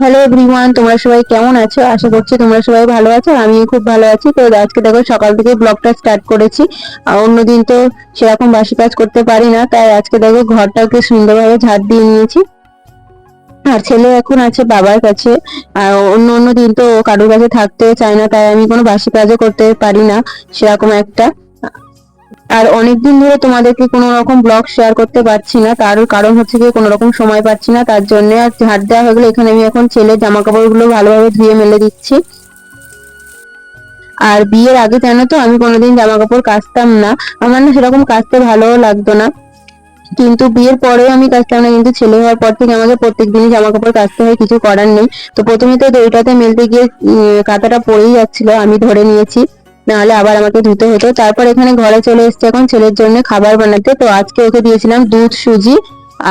Hello everyone তোমরা সবাই কেমন আছো? আশা করছি তোমরা সবাই ভালো আছো, আমিও খুব ভালো আছি। তো আজকে দেখো, সকাল থেকে ব্লগটা স্টার্ট করেছি। অন্যদিন তো সেরকম বাসি কাজ করতে পারি না, তাই আজকে দেখো ঘরটাকে সুন্দরভাবে ঝাড় দিয়ে নিয়েছি। আর ছেলে এখন আছে বাবার কাছে, আর অন্য অন্য দিন তো কারোর কাছে থাকতে চায় না, তাই আমি কোনো বাসি কাজও করতে পারি না, সেরকম একটা। আর অনেকদিন ধরে তোমাদেরকে কোনো রকম ব্লগ শেয়ার করতে পারছি না। তার কারণ হচ্ছে কি কোনো রকম সময় পাচ্ছি না। তার জন্য আর ঝাড় দেওয়া হয়ে গেলে এখানে আমি এখন ছেলের জামা কাপড়গুলো ভালোভাবে ধুয়ে মেলে দিচ্ছি। আর বিয়ের আগে জানো তো, আমি কোনোদিন জামা কাপড় কাচতাম না। আমার না সেরকম কাচতে ভালোও লাগতো না। কিন্তু বিয়ের পরেও আমি কাচতাম না। কিন্তু ছেলে হওয়ার পর থেকে আমাকে প্রত্যেক দিনই জামা কাপড় কাচতে হয়, কিছু করার নেই। তো প্রথমে তো দইটাতে মেলতে গিয়ে কাঁথাটা পড়েই যাচ্ছিল, আমি ধরে নিয়েছি। নাহলে আবার আমাকে ধুতে হতো। তারপর এখানে ঘরে চলে এসছে এখন, ছেলের জন্য খাবার বানাতে। তো আজকে ওকে দিয়েছিলাম দুধ, সুজি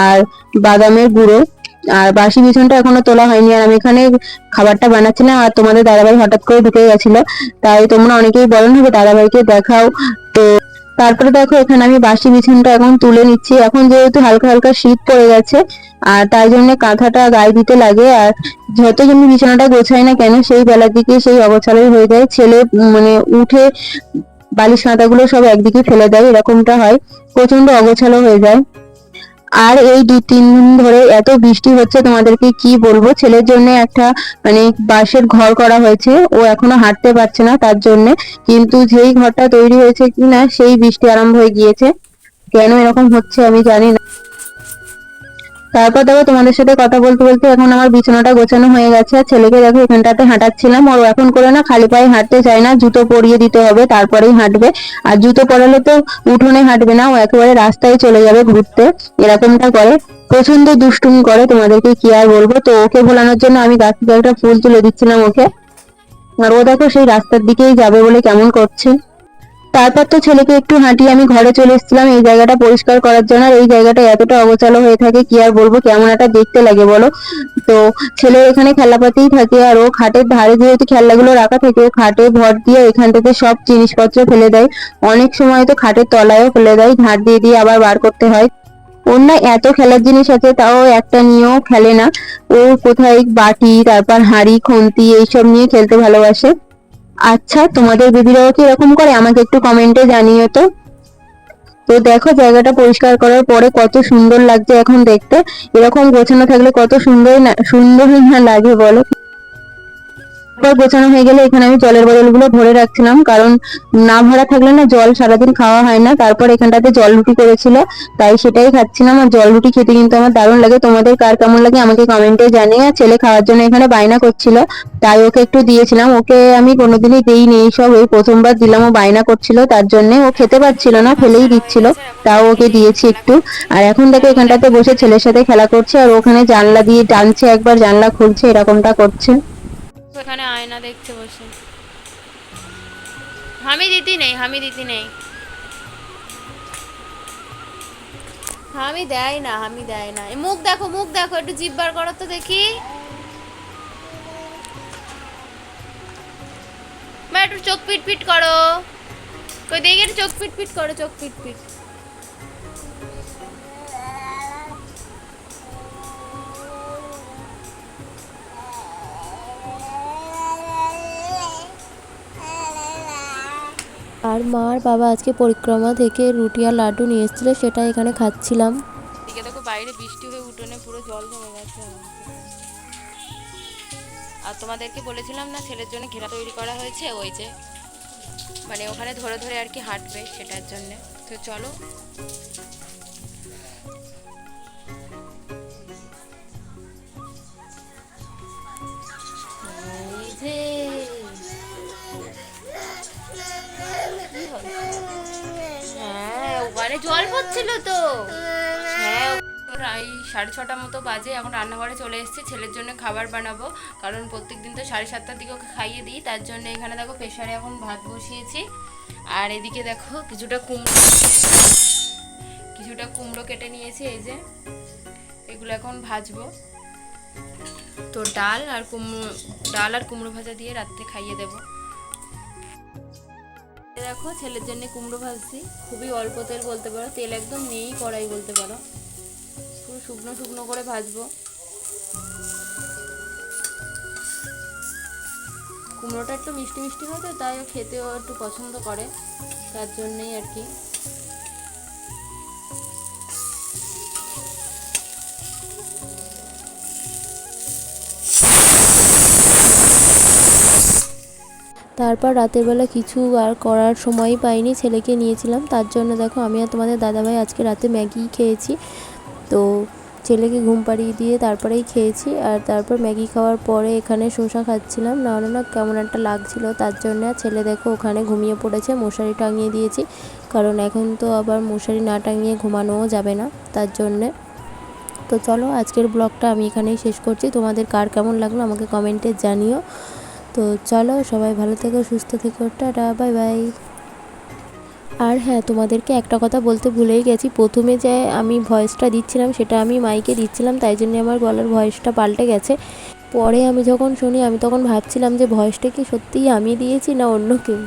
আর বাদামের গুঁড়ো। আর বাসি বিছনটা এখনও তোলা হয়নি আর আমি এখানে খাবারটা বানাচ্ছিলাম আর তোমাদের দাদাভাই হঠাৎ করে ঢুকে গেছিল। তাই তোমরা অনেকেই বলেন হবে দাদাভাইকে দেখাও। তো তারপরে দেখো, এখানে আমি বাসি বিছানটা এখন তুলে নিচ্ছি। এখন যেহেতু হালকা হালকা শীত পড়ে গেছে, আর তাই জন্য কাঁথাটা গায়ে দিতে লাগে। আর যত আমি বিছানাটা গোছাই না কেন, সেই বেলার দিকে সেই অগোছালোই হয়ে যায়। ছেলে মানে উঠে বালিশ কাঁথাগুলো সব একদিকে ফেলে দেয়, এরকমটা হয়। প্রচণ্ড অগোছালো হয়ে যায়। আর এই দু তিন দিন ধরে এত বৃষ্টি হচ্ছে, তোমাদেরকে কি বলব? ছেলের জন্য একটা মানে বাঁশের ঘর করা হয়েছে। ও এখনও হাঁটতে পারছে না তার জন্য। কিন্তু যেই ঘরটা তৈরি হয়েছে কিনা, সেই বৃষ্টি আরম্ভ হয়ে গিয়েছে। কেন এরকম হচ্ছে আমি জানি না। তারপর দেখো তোমাদের সাথে কথা বলতে বলতে এখন আমার বিছানাটা গোছানো হয়ে গেছে, আর ছেলেকে দেখো এখানটাতে হাঁটাচ্ছিলাম। ওর এখন করে না খালি পায়ে হাঁটতে চায় না, জুতো পরিয়ে দিতে হবে, তারপরেই হাঁটবে। আর জুতো পরালে তো উঠোনে হাঁটবে না, ও একেবারে রাস্তায় চলে যাবে ঘুরতে, এরকমটা করে। প্রচণ্ড দুষ্টুমি করে, তোমাদেরকে কি আর বলব? তো ওকে ভোলানোর জন্য আমি গাছ একটা ফুল তুলে দিচ্ছিলাম ওকে। আর ও দেখো সেই রাস্তার দিকেই যাবে বলে কেমন করছে। তারপর তো ছেলেকে একটু হাঁটিয়ে আমি ঘরে চলে এসেছিলাম, এই জায়গাটা পরিষ্কার করার জন্য, আর এই জায়গাটা এতটা অগোছালো হয়ে থাকে, কি আর বলব, কেমন একটা দেখতে লাগে বলো? তো ছেলে এখানে খেলাপাতিই থাকে, আর ও খাটের ধারে যেহেতু খেলনাগুলো রাখা থাকে, ও খাটে ভর দিয়ে এখান থেকে সব জিনিসপত্র ফেলে দেয়। অনেক সময় তো খাটের তলায়ও ফেলে দেয় ঝাঁট দিয়ে দিয়ে আবার বার করতে হয়। ওর না এত খেলার জিনিস আছে, তাও একটা নিয়েও খেলে না। ও কোথায় বাটি, তারপর হাঁড়ি, খুন্তি, এইসব নিয়ে খেলতে ভালোবাসে। আচ্ছা তোমাদের দিদিরাও কি এরকম করে? আমাকে একটু কমেন্টে জানিও তো। তো দেখো, জায়গাটা পরিষ্কার করার পরে কত সুন্দর লাগছে এখন দেখতে। এরকম গোছানো থাকলে কত সুন্দরই না লাগে বলো। তারপর গোছানো হয়ে গেলে এখানে আমি জলের বোতলগুলো ভরে রাখছিলাম, কারণ না ভরা থাকলে না জল সারাদিন খাওয়া হয় না। তারপর এখানটাতে জল রুটি করেছিল, তাই সেটাই খাচ্ছিলাম। আর জল রুটি খেতে কিন্তু আমার দারুণ লাগে। তোমাদের কার কেমন লাগে আমাকে কমেন্টে জানিয়ে আর ছেলে খাওয়ার জন্য এখানে বায়না করছিল, তাই ওকে একটু দিয়েছিলাম। ওকে আমি কোনোদিনই দেইনি এইসব। ওই প্রথমবার দিলাম, ও বায়না করছিল, তার জন্য ও খেতে পারছিল না, ফেলেই দিচ্ছিল। তাও ওকে দিয়েছি একটু। আর এখন দেখো এখানটাতে বসে ছেলের সাথে খেলা করছে, আর ওখানে জানলা দিয়ে টানছে, একবার জানলা খুলছে, এরকমটা করছে। এখানে আয়না দেখতে বসে। হামি দিদি নেই হামি দিদি নেই। হামি দেয় না হামি দেয় না। মুখ দেখো মুখ দেখো, একটু জিভ বার করো তো দেখি। মা, একটু চোখ পিট পিট করো। কই, দেখি একটু চোখ পিট পিট করো, চোখ পিট পিট। আর মা আর বাবা আজকে পরিক্রমা থেকে রুটি আর লাড্ডু নিয়ে এসেছিল, সেটা এখানে খাচ্ছিলাম। এদিকে দেখো বাইরে বৃষ্টি হয়ে উঠোনে পুরো জল জমে গেছে। আর তোমাদেরকে বলেছিলাম না, ছেলের জন্য ঘেরা তৈরি করা হয়েছে, ওই যে। মানে ওখানে ধরে ধরে আর কি হাঁটবে সেটার জন্য। তো চলো। ওখানে জল পড়ছিল তো। হ্যাঁ প্রায় সাড়ে ছটা মতো বাজে এখন রান্নাঘরে চলে এসেছি, ছেলের জন্য খাবার বানাবো। কারণ প্রত্যেক দিন তো সাড়ে সাতটার দিকে ওকে খাইয়ে দিই, তার জন্য এখানে দেখো প্রেশারে এখন ভাত বসিয়েছি। আর এদিকে দেখো কিছুটা কুমড়ো কিছুটা কুমড়ো কেটে নিয়েছি, এই যে এগুলো এখন ভাজবো। তো ডাল আর কুমড়ো, ডাল আর কুমড়ো ভাজা দিয়ে রাত্রে খাইয়ে দেবো। দেখো, ছেলের জন্য কুমড়ো ভাজছি। খুবই অল্প তেল বলতে পারো, তেল একদম নেই, কড়াই বলতে পারো। পুরো শুকনো শুকনো করে ভাজবো। কুমড়োটা একটু মিষ্টি মিষ্টি হয় তো তাই খেতেও একটু পছন্দ করে, তার জন্যই আর কি। তারপর রাতের বেলা কিছু আর করার সময় পাইনি, ছেলেকে নিয়েছিলাম। তার জন্য দেখো আমি আর তোমাদের দাদাভাই আজকে রাতে ম্যাগি খেয়েছি। তো ছেলেকে ঘুম পাড়িয়ে দিয়ে তারপরেই খেয়েছি আর তারপর ম্যাগি খাওয়ার পরে এখানে শসা খাচ্ছিলাম। নাহলে না কেমন একটা লাগছিল, তার জন্য ছেলে দেখো ওখানে ঘুমিয়ে পড়েছে, মশারি টাঙিয়ে দিয়েছি। কারণ এখন তো আবার মশারি না টাঙিয়ে ঘুমানোও যাবে না, তার জন্যে। তো চলো আজকের ব্লগটা আমি এখানেই শেষ করছি। তোমাদের কার কেমন লাগল আমাকে কমেন্টে জানিও। তো চলো সবাই ভালো থেকো, সুস্থ থেকো, টাটা, বাই বাই। আর হ্যাঁ তোমাদেরকে একটা কথা বলতে ভুলেই গেছি। প্রথমে যে আমি ভয়েসটা দিচ্ছিলাম, সেটা আমি মাইকে দিচ্ছিলাম, তাই জন্য আমার গলার ভয়েসটা পাল্টে গেছে। পরে আমি যখন শুনি, আমি তখন ভাবছিলাম যে ভয়েসটা কি সত্যিই আমি দিয়েছি না অন্য কেউ?